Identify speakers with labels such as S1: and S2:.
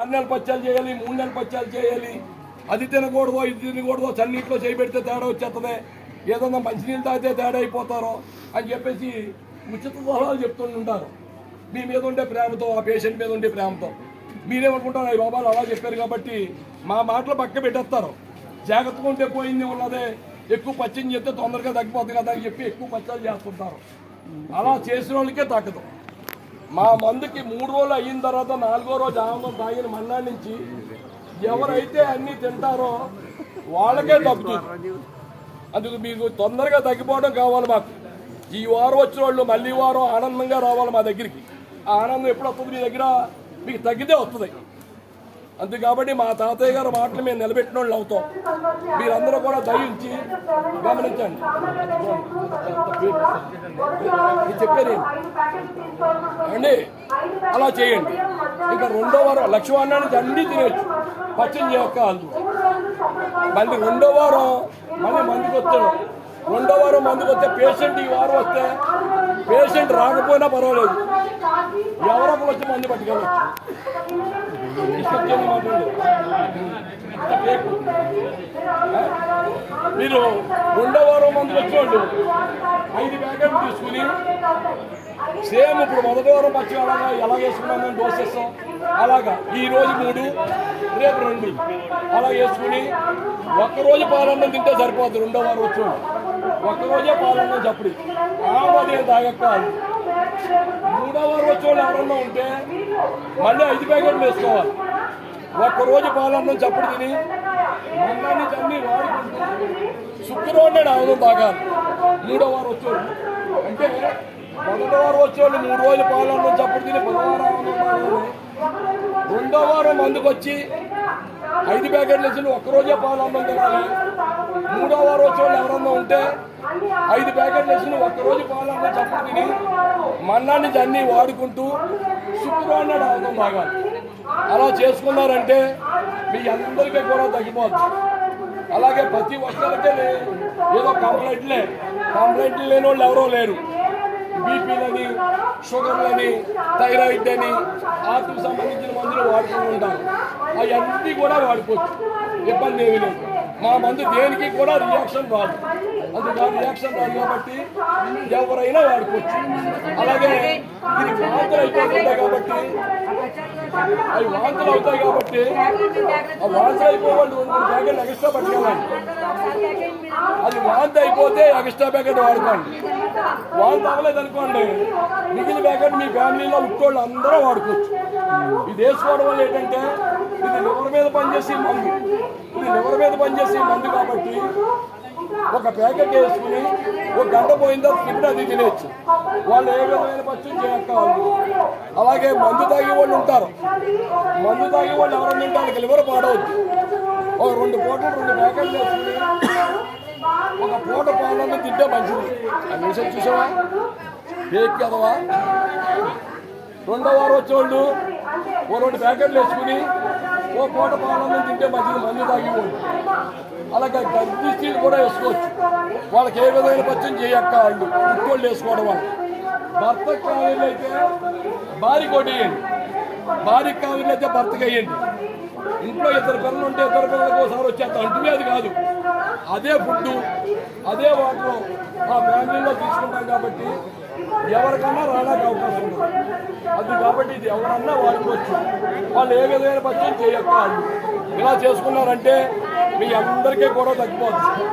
S1: ఆరు నెలల పచ్చాలు చేయాలి మూడు నెలల పచ్చాలు చేయాలి. అది తినకూడదు ఇది తినకూడదు చన్నీటిలో చేయబెడితే తేడా వచ్చేస్తుంది. ఏదన్నా మంచినీళ్ళు తాగితే తేడా అయిపోతారో అని చెప్పేసి ఉచిత సలహాలు చెప్తుంటారు మీ మీద ఉండే ప్రేమతో ఆ పేషెంట్ మీద ఉండే ప్రేమతో. మీరేమనుకుంటారు? ఈ బాబాలు అలా చెప్పారు కాబట్టి మా మాటలు పక్క పెట్టేస్తారు. జాగ్రత్తగా ఉంటే పోయింది ఉన్నదే. ఎక్కువ పచ్చని చెప్తే తొందరగా తగ్గిపోతుంది కదా అని చెప్పి ఎక్కువ పచ్చాలు చేస్తుంటారు. అలా చేసిన వాళ్ళకే తగ్గదు మా మందుకి మూడు రోజులు అయిన తర్వాత నాలుగో రోజు ఆమదం తాగిన మన్నా నుంచి ఎవరైతే అన్ని తింటారో వాళ్ళకే తగ్గుతుంది అందుకు మీకు తొందరగా తగ్గిపోవడం కావాలి మాకు. ఈ వారం వచ్చిన వాళ్ళు మళ్ళీ వారం ఆనందంగా రావాలి మా దగ్గరికి. ఆ ఆనందం ఎప్పుడు వస్తుంది మీ దగ్గర? మీకు తగ్గితే వస్తుంది. అంతే కాబట్టి మా తాతయ్య గారి మాటలు మేము నిలబెట్టిన వాళ్ళు అవుతాం. మీరందరూ కూడా దయించి గమనించండి. మీరు చెప్పేది అండి అలా చేయండి. ఇంకా రెండో వారం లక్ష్మణ నుంచి అన్ని తినేచ్చు పచ్చని చేయక్క వాళ్ళు మళ్ళీ రెండో వారం మళ్ళీ మందుకు వచ్చాడు రెండో వారం మందుకు వస్తే పేషెంట్ ఈ వారం వస్తే పేషెంట్ రాకపోయినా పర్వాలేదు. ఎవరో ఒకరు వచ్చి మందు పట్టుకెళ్ళచ్చు. మీరు రెండో వారం మందులు వచ్చేవాళ్ళు. ఐదు ప్యాకెట్లు తీసుకుని సేమ్ ఇప్పుడు మొదటి వారం పచ్చి అలాగా ఎలా వేసుకున్నాం మేము డోస్ చేస్తాం. అలాగా ఈ రోజు మూడు రేపు రెండు. అలా వేసుకుని ఒక్కరోజు పాలన్నం తింటే సరిపోతుంది రెండో వారం వచ్చేవాళ్ళు. ఒక్కరోజే పాలన్నం చప్పుడు ఆమె తాగక్కాలి మూడో వారం వచ్చేవాళ్ళు ఎవరన్నా ఉంటే మళ్ళీ ఐదు ప్యాకెట్లు వేసుకోవాలి. ఒక్కరోజు పాలన్నం చప్పుడు తిని మన్నాన్ని అన్ని వాడుకుంటూ శుక్రవారం నాడు తాగాలి మూడో వారం వచ్చేవాళ్ళు. అంటే మొదటి వారం వచ్చేవాళ్ళు మూడు రోజులు పాలన్నం చప్పుడు తిని బుధవారం రెండో వారం మందుకు వచ్చి ఐదు ప్యాకెట్లు వేసి ఒక్కరోజే పాలన్నం తినాలి మూడో వారం ఎవరన్నా ఉంటే ఐదు ప్యాకెట్లు వేసి ఒక్కరోజు పాలన్నం చప్పుడు తిని మన్నాన్ని అన్ని వాడుకుంటూ శుక్రవారం నాడు ఆవును అలా చేసుకున్నారంటే మీ అందరికీ కూడా తగ్గిపోవచ్చు అలాగే ప్రతి ఒక్కరికే ఏదో కంప్లైంట్లే కంప్లైంట్లు లేని వాళ్ళు ఎవరో లేరు. బీపీలని షుగర్లని థైరాయిడ్ అని ఆత్మ సంబంధించిన మందులు వాడుతూ ఉంటారు. అవన్నీ కూడా వాడుకోవచ్చు. ఇబ్బంది ఏమీ లేదు. మా మందు దేనికి కూడా రియాక్షన్ రాదు. అందుకు రియాక్షన్ రాదు కాబట్టి ఎవరైనా వాడుకోవచ్చు. అలాగే ఇది వాంతులు అయిపోతుంటాయి కాబట్టి అవి వాంతులు అవుతాయి కాబట్టి ఆ వాంతులు అయిపోవాలి మూడు ప్యాకెట్లు ఎక్స్ట్రా పట్టుకెళ్ళాలి. అది వాంతి అయిపోతే ఎక్స్ట్రా ప్యాకెట్ వాడుకోండి. వాళ్ళు తాగలేదు అనుకోండి. మిగిలిన ప్యాకెట్ మీ ఫ్యామిలీలో ఉట్టోళ్ళు అందరూ వాడుకోవచ్చు. ఇది వేసుకోవడం వల్ల ఏంటంటే ఇది లివర్ మీద పనిచేసే మందు. ఇది లివర్ మీద పనిచేసే మందు కాబట్టి ఒక ప్యాకెట్ వేసుకుని ఒక గంట పోయిందో తర్వాత ఇప్పుడు అది తినేయచ్చు. వాళ్ళు ఏ విధమైన పచ్చడి చేయక్కవాలి అలాగే మందు తాగే వాళ్ళు ఉంటారు. మందు తాగే వాళ్ళు ఎవరైనా ఉంటే వాళ్ళకి లివర్ పాడవద్దు. ఒక రెండు పూటలు రెండు ప్యాకెట్లు వేసుకుని పూట పాలన్నీ తింటే మంచిది. ఆ నిమిషం చూసావా? కేక్ కదవా రెండో వారం వచ్చేవాళ్ళు ఓ రెండు ప్యాకెట్లు వేసుకుని ఓ పూట పాలన్నీ తింటే మంచిది మందు తాగేవాళ్ళు అలాగే గర్భిణీ స్త్రీలు కూడా వేసుకోవచ్చు. వాళ్ళకి ఏ విధమైన పచ్చని చేయక్క వాళ్ళు. ఇంకోళ్ళు వేసుకోవడం వల్ల. భర్త కావిళ్ళు అయితే భార్య కొట్టేయండి భార్య కావిళ్ళు అయితే భర్తకి వేయండి. ఇంట్లో ఇద్దరు పిల్లలు ఉంటే ఇద్దరు పిల్లలకు ఒకసారి వచ్చేస్తా. అంటుమే అది కాదు. అదే ఫుడ్ అదే వాటర్ ఆ ఫ్యామిలీలో తీసుకుంటాం కాబట్టి ఎవరికన్నా రావడానికి అవకాశం ఉంది. అది కాబట్టి ఇది ఎవరన్నా వాడుకోవచ్చు వాళ్ళు ఏ విధమైన పచ్చని చేయక్క ఇలా చేసుకున్నారంటే మీ అందరికీ కూడా తగ్గిపోతుంది